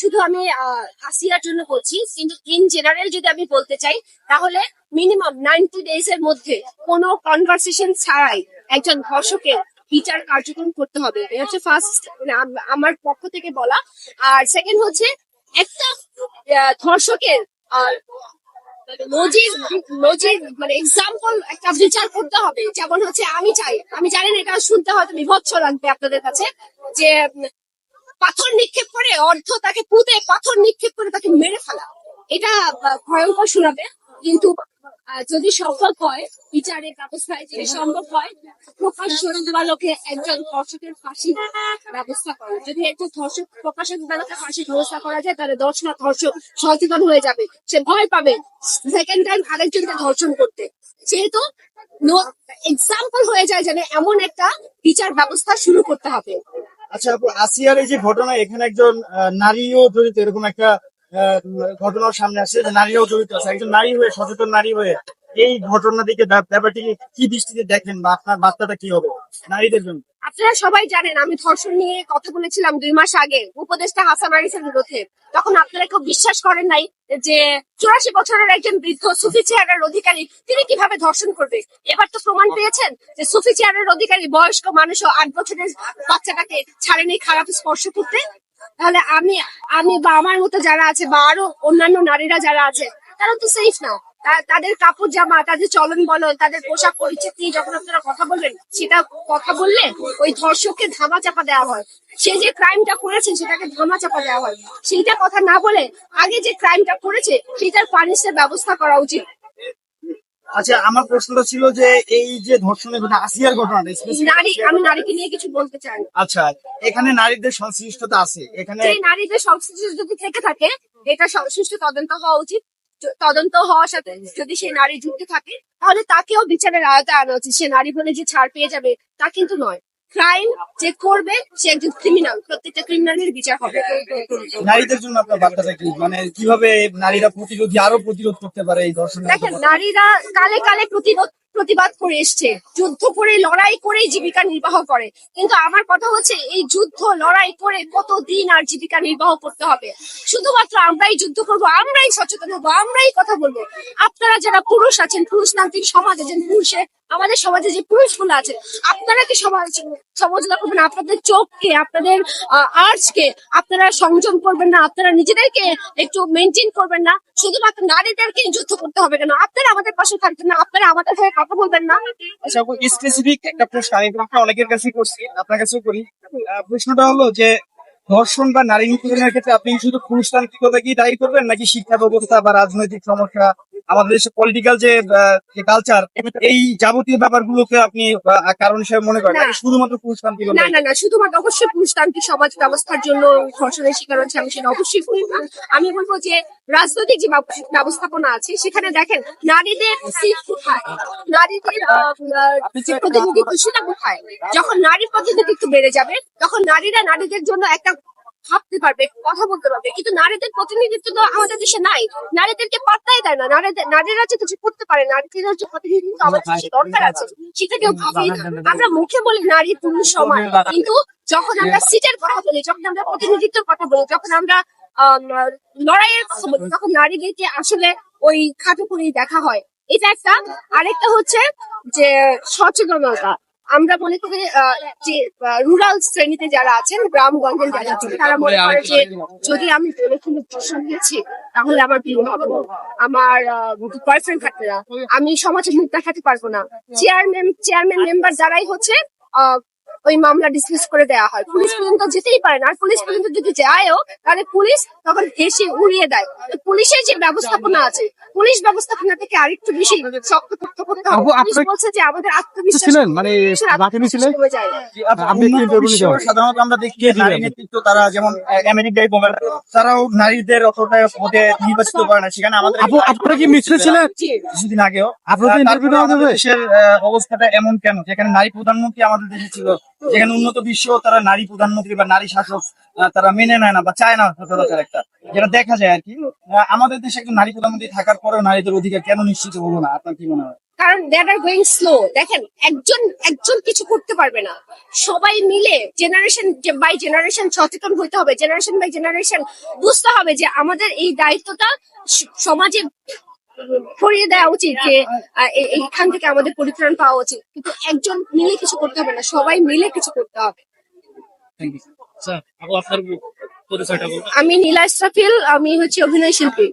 শুধু আমি আসিয়ার জন্য বলছি কিন্তু ইন জেনারেল যদি আমি বলতে চাই, তাহলে মিনিমাম নাইনটি ডেজ এর মধ্যে কোনো কনভারসেশন ছাড়াই একজন ধর্ষকের বিচার কার্যক্রম করতে হবে। এটা হচ্ছে ফার্স্ট আমার পক্ষ থেকে বলা। আর সেকেন্ড হচ্ছে একটা ধর্ষকের নজির মানে এক্সাম্পল একটা বিচার করতে হবে। যেমন হচ্ছে, আমি চাই, আমি জানি না এটা শুনতে হয়তো বিভৎস লাগবে আপনাদের কাছে, যে পাথর নিক্ষেপ করে অর্ধ তাকে পুঁতে পাথর নিক্ষেপ করে তাকে মেরে ফেলা। এটা ভয়ঙ্কর শোনাবে। কিন্তু যদি সম্ভব হয়, বিচারের ব্যবস্থায় যদি সম্ভব হয় প্রকাশ্য দিবালোকে একজন ধর্ষকের ফাঁসি ব্যবস্থা করা যদি একজন ধর্ষক প্রকাশ্য দিবালোকে ফাঁসি ব্যবস্থা করা যায়, তাহলে দর্শক ধর্ষক সচেতন হয়ে যাবে। সে ভয় পাবে সেকেন্ড টাইম আরেকজনকে ধর্ষণ করতে। যেহেতু এক্সাম্পল হয়ে যায় যেন এমন একটা বিচার ব্যবস্থা শুরু করতে হবে। আচ্ছা আপু, আসিয়ার এই যে ঘটনা, এখানে একজন নারীও জড়িত, এরকম একটা ঘটনার সামনে আসছে নারীও জড়িত আছে। একজন নারী হয়ে, সচেতন নারী হয়ে এই ঘটনা দিকে ব্যাপ- ব্যাপারটিকে কি দৃষ্টিতে দেখেন বা আপনার বার্তাটা কি হবে নারীদের জন্য? আপনারা সবাই জানেন, আমি ধর্ষণ নিয়ে কথা বলেছিলাম দুই মাস আগে উপদেষ্টা হাসান আরিফের বিরুদ্ধে। তখন আপনারা কেউ বিশ্বাস করেন নাই যে চুরাশি বছরের একজন বৃদ্ধ সুফি চেয়ারের অধিকারী, তিনি কীভাবে ধর্ষণ করবে? এবার তো প্রমাণ পেয়েছেন যে সুফি চেয়ারের অধিকারী বয়স্ক মানুষও আট বছরের বাচ্চাটাকে ছাড়েনি খারাপ স্পর্শ করতে। তাহলে আমি আমি বা আমার মতো যারা আছে বা আরও অন্যান্য নারীরা যারা আছে, তারা তো সেফ না। তাদের কাপড় জামা তাদের চলন বলন তাদের পোশাক পরিচিত নিয়ে যখন আপনারা কথা বলবেন সেটা কথা বললে ওই ধর্ষককে ধামা চাপা দেওয়া হয়। সে যে ক্রাইমটা করেছে সেটাকে ধামা চাপা দেওয়া হয়। সেইটা কথা না বলে আগে যে ক্রাইমটা করেছে সেটার পানিশের ব্যবস্থা করা উচিত। আচ্ছা আমার প্রশ্নটা ছিল যে এই যে ধর্ষণের ঘটনা আসিয়ার ঘটনাটা specific- নারী আমি নারীকে নিয়ে কিছু বলতে চাই। আচ্ছা এখানে নারীদের সংশ্লিষ্টতা আছে। এখানে নারীদের সংশ্লিষ্ট যদি থেকে থাকে এটা সংশ্লিষ্ট তদন্ত হওয়া উচিত। তদন্ত হওয়ার সাথে যদি সে নারী যুক্ত থাকে তাহলে তাকেও বিচারের আওতায় আনা উচিত সে নারী বলে যে ছাড় পেয়ে যাবে তা কিন্তু নয়। ক্রাইম যে করবে সে একজন ক্রিমিনাল প্রত্যেকটা ক্রিমিনালের বিচার হবে। নারীদের জন্য আপনার বার্তাটা কি? মানে কীভাবে নারীরা প্রতিরোধী আরও প্রতিরোধ করতে পারে এই ধর্ষণের দেখেন নারীরা কালে কালে প্রতিরোধ প্রতিবাদ করে এসছে, যুদ্ধ করে, লড়াই করে জীবিকা নির্বাহ করে। কিন্তু আমার কথা হচ্ছে, এই যুদ্ধ, লড়াই করে কত দিন আর জীবিকা নির্বাহ করতে হবে? শুধুমাত্র আমরাই যুদ্ধ করব, আমরাই সচেতন হব, আমরাই কথা বলব। আপনারা যারা পুরুষ আছেন, পুরুষ নান্ত্রিক সমাজে যে পুরুষে, আমাদের সমাজে যে পুরুষগুলো আছে, আপনারা কি সমাজ সমালোচনা করবেন? আপনাদের চোখকে, আপনাদের আর্টসকে আপনারা সংযম করবেন না? আপনারা নিজেদেরকে একটু মেনটেন করবেন না? শুধুমাত্র নারীদেরকে যুদ্ধ করতে হবে কেন? আপনারা আমাদের পাশে থাকবেন না? আপনারা আমাদের হয়ে কথা বলবেন না। আচ্ছা স্পেসিফিক একটা প্রশ্ন, আমি তোমাকে অনেকের কাছে করছি, আপনার কাছেও করি। প্রশ্নটা হলো যে, ধর্ষণ বা নারী নিপীড়নের ক্ষেত্রে আপনি শুধু পুরুষতান্ত্রিকতা কি দায়ী করবেন, নাকি শিক্ষা ব্যবস্থা বা রাজনৈতিক সমস্যা আমাদের দেশে পলিটিক্যাল যে কালচার এই যাবতীয় ব্যাপারগুলোকে আপনি কারণ হিসেবে মনে করেন? শুধুমাত্র পুরুষতান্ত্রিকতা না না না শুধুমাত্র অবশ্যই পুরুষতান্ত্রিক সমাজ ব্যবস্থার জন্য ধর্ষণের শিকার হচ্ছে আমি সেটা অবশ্যই আমি বলব যে রাজনৈতিক যে ব্যবস্থাপনা আছে সেখানে দেখেন নারীদের সিট কোথায়? নারীদের প্রতিনিধিত্ব সেটা কোথায়? যখন নারীর প্রতিনিধিত্ব বেড়ে যাবে তখন নারীরা নারীদের জন্য একটা পারবে কথা বলতে পারবে কিন্তু নারীদের প্রতিনিধিত্ব তো আমাদের দেশে নাই নারীদেরকে পাত্তাই দেয় না নারীদের নারীরা যে কিছু করতে পারে নারীদের যে প্রতিনিধিত্ব আমাদের দেশে দরকার আছে সেটা কেউ ভাবেই না আমরা মুখে বলি নারী পুরুষ সমান কিন্তু যখন আমরা সিটের কথা বলি যখন আমরা প্রতিনিধিত্বের কথা বলি যখন আমরা আম, লড়াইয়ের কথা বলি তখন নারীদেরকে আসলে ওই খাটো করেই দেখা হয় এটা একটা আরেকটা হচ্ছে যে সচেতনতা আমরা মনে করি যে রুরাল শ্রেণীতে যারা আছেন গ্রাম গ্রামগঞ্জে যারা আছেন তারা মনে করে যে যদি আমি কোনো ধর্ষণ দিয়েছি তাহলে আমার বিয়ে হবে। না। আমার বয়ফ্রেন্ড থাকবে না। আমি সমাজে মুখ দেখাতে পারব না। চেয়ারম্যান চেয়ারম্যান মেম্বার যারাই হচ্ছে আহ, ওই মামলা ডিসমিস করে দেওয়া হয়। পুলিশ পর্যন্ত যেতেই পারে না। আর পুলিশ পর্যন্ত যদি যায়ও তাহলে পুলিশ তখন এসে উড়িয়ে দেয়। পুলিশের যে ব্যবস্থাপনা আছে পুলিশ ব্যবস্থাপনা থেকে আরেকটু বেশি শক্তপোক্ত করতে হবে। পুলিশ বলছে যে আমাদের আত্মবিশ্বাস ছিলেন মানে পুলিশের লাঠি মিছিলে আত্মবিশ্বাস কমে যায়। আপনি কি উন্নত interview বিশ্বেও নিতে সাধারণত আমরা দেখি নারী নেতৃত্ব তারা যেমন আহ, আমেরিকায় বলেন তারাও নারীদের অতটা পদে নির্বাচিত করে না। সেখানে আমাদের আপনারা কি মিছিলে ছিলেন? কিছুদিন আগেও। আপনাদের দেশের আহ, অবস্থাটা এমন কেন? যেখানে নারী প্রধানমন্ত্রী আমাদের দেশে ছিল যেখানে উন্নত বিশ্ব তারা নারী প্রধানমন্ত্রী বা নারী শাসক তারা মেনে নেয় না বা চায় না সচরাচর একটা। যেটা দেখা যায় আর কি। আমাদের দেশে একজন নারী প্রধানমন্ত্রী থাকার পরেও নারীদের অধিকার কেন নিশ্চিত হলো না? আপনার কি মনে হয়? কারণ দ্যাট আর গোয়িং স্লো দেখেন, একজন একজন কিছু করতে পারবে না। সবাই মিলে জেনারেশন বাই জেনারেশন সচেতন হতে হবে। জেনারেশন বাই জেনারেশন বুঝতে হবে যে আমাদের এই দায়িত্বটা সমাজে ছড়িয়ে দেওয়া উচিত যে এইখান থেকে আমাদের পরিত্রাণ পাওয়া উচিত। কিন্তু একজন মিলে কিছু করতে হবে না সবাই মিলে কিছু করতে হবে। আমি নীলা ইসরাফিল আমি হচ্ছে অভিনয় শিল্পী।